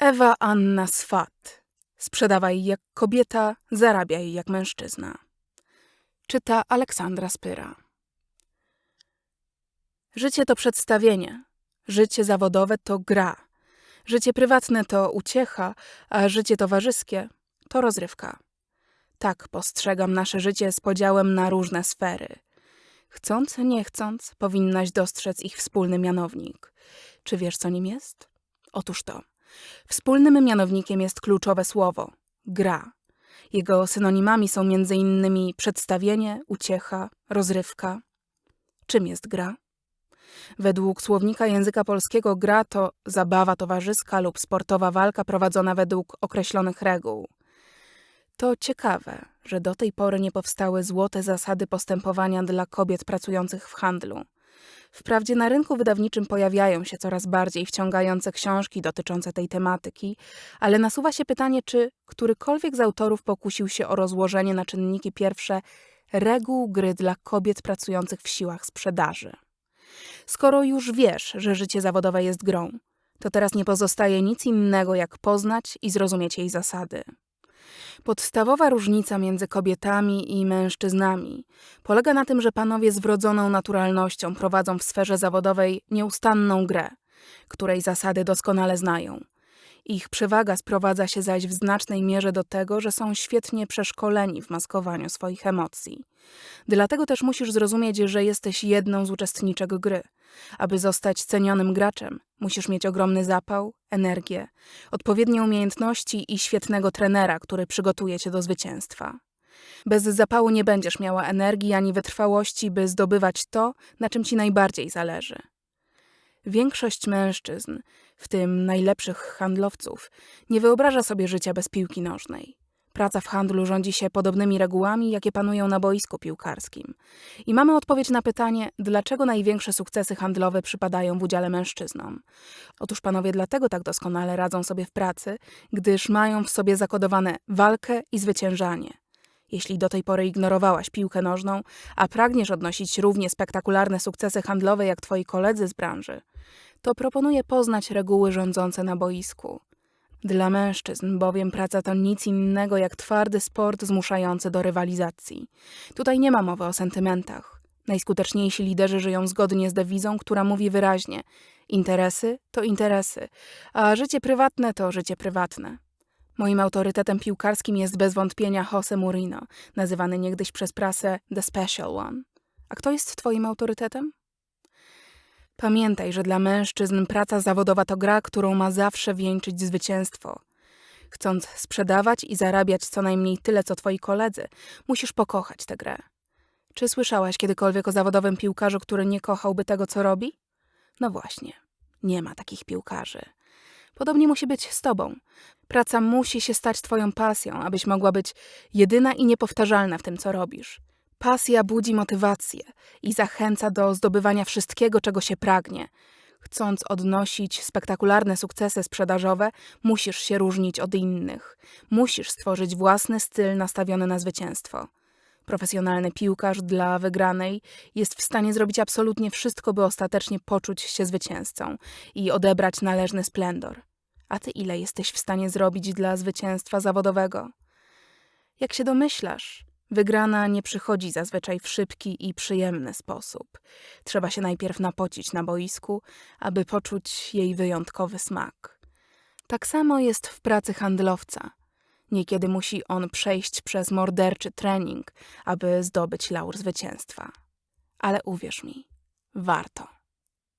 Ewa Anna Swat. Sprzedawaj jak kobieta, zarabiaj jak mężczyzna. Czyta Aleksandra Spyra. Życie to przedstawienie. Życie zawodowe to gra. Życie prywatne to uciecha, a życie towarzyskie to rozrywka. Tak postrzegam nasze życie z podziałem na różne sfery. Chcąc, nie chcąc, powinnaś dostrzec ich wspólny mianownik. Czy wiesz, co nim jest? Otóż to. Wspólnym mianownikiem jest kluczowe słowo gra. Jego synonimami są m.in. przedstawienie, uciecha, rozrywka. Czym jest gra? Według słownika języka polskiego gra to zabawa towarzyska lub sportowa walka prowadzona według określonych reguł. To ciekawe, że do tej pory nie powstały złote zasady postępowania dla kobiet pracujących w handlu. Wprawdzie na rynku wydawniczym pojawiają się coraz bardziej wciągające książki dotyczące tej tematyki, ale nasuwa się pytanie, czy którykolwiek z autorów pokusił się o rozłożenie na czynniki pierwsze reguł gry dla kobiet pracujących w siłach sprzedaży. Skoro już wiesz, że życie zawodowe jest grą, to teraz nie pozostaje nic innego, jak poznać i zrozumieć jej zasady. Podstawowa różnica między kobietami i mężczyznami polega na tym, że panowie z wrodzoną naturalnością prowadzą w sferze zawodowej nieustanną grę, której zasady doskonale znają. Ich przewaga sprowadza się zaś w znacznej mierze do tego, że są świetnie przeszkoleni w maskowaniu swoich emocji. Dlatego też musisz zrozumieć, że jesteś jedną z uczestniczek gry. Aby zostać cenionym graczem, musisz mieć ogromny zapał, energię, odpowiednie umiejętności i świetnego trenera, który przygotuje cię do zwycięstwa. Bez zapału nie będziesz miała energii ani wytrwałości, by zdobywać to, na czym ci najbardziej zależy. Większość mężczyzn, w tym najlepszych handlowców, nie wyobraża sobie życia bez piłki nożnej. Praca w handlu rządzi się podobnymi regułami, jakie panują na boisku piłkarskim. I mamy odpowiedź na pytanie, dlaczego największe sukcesy handlowe przypadają w udziale mężczyznom. Otóż panowie dlatego tak doskonale radzą sobie w pracy, gdyż mają w sobie zakodowane walkę i zwyciężanie. Jeśli do tej pory ignorowałaś piłkę nożną, a pragniesz odnosić równie spektakularne sukcesy handlowe jak twoi koledzy z branży, to proponuję poznać reguły rządzące na boisku. Dla mężczyzn bowiem praca to nic innego jak twardy sport zmuszający do rywalizacji. Tutaj nie ma mowy o sentymentach. Najskuteczniejsi liderzy żyją zgodnie z dewizą, która mówi wyraźnie: interesy to interesy, a życie prywatne to życie prywatne. Moim autorytetem piłkarskim jest bez wątpienia Jose Mourinho, nazywany niegdyś przez prasę The Special One. A kto jest twoim autorytetem? Pamiętaj, że dla mężczyzn praca zawodowa to gra, którą ma zawsze wieńczyć zwycięstwo. Chcąc sprzedawać i zarabiać co najmniej tyle, co twoi koledzy, musisz pokochać tę grę. Czy słyszałaś kiedykolwiek o zawodowym piłkarzu, który nie kochałby tego, co robi? No właśnie, nie ma takich piłkarzy. Podobnie musi być z tobą. Praca musi się stać twoją pasją, abyś mogła być jedyna i niepowtarzalna w tym, co robisz. Pasja budzi motywację i zachęca do zdobywania wszystkiego, czego się pragnie. Chcąc odnosić spektakularne sukcesy sprzedażowe, musisz się różnić od innych. Musisz stworzyć własny styl nastawiony na zwycięstwo. Profesjonalny piłkarz dla wygranej jest w stanie zrobić absolutnie wszystko, by ostatecznie poczuć się zwycięzcą i odebrać należny splendor. A ty ile jesteś w stanie zrobić dla zwycięstwa zawodowego? Jak się domyślasz, wygrana nie przychodzi zazwyczaj w szybki i przyjemny sposób. Trzeba się najpierw napocić na boisku, aby poczuć jej wyjątkowy smak. Tak samo jest w pracy handlowca. Niekiedy musi on przejść przez morderczy trening, aby zdobyć laur zwycięstwa. Ale uwierz mi, warto.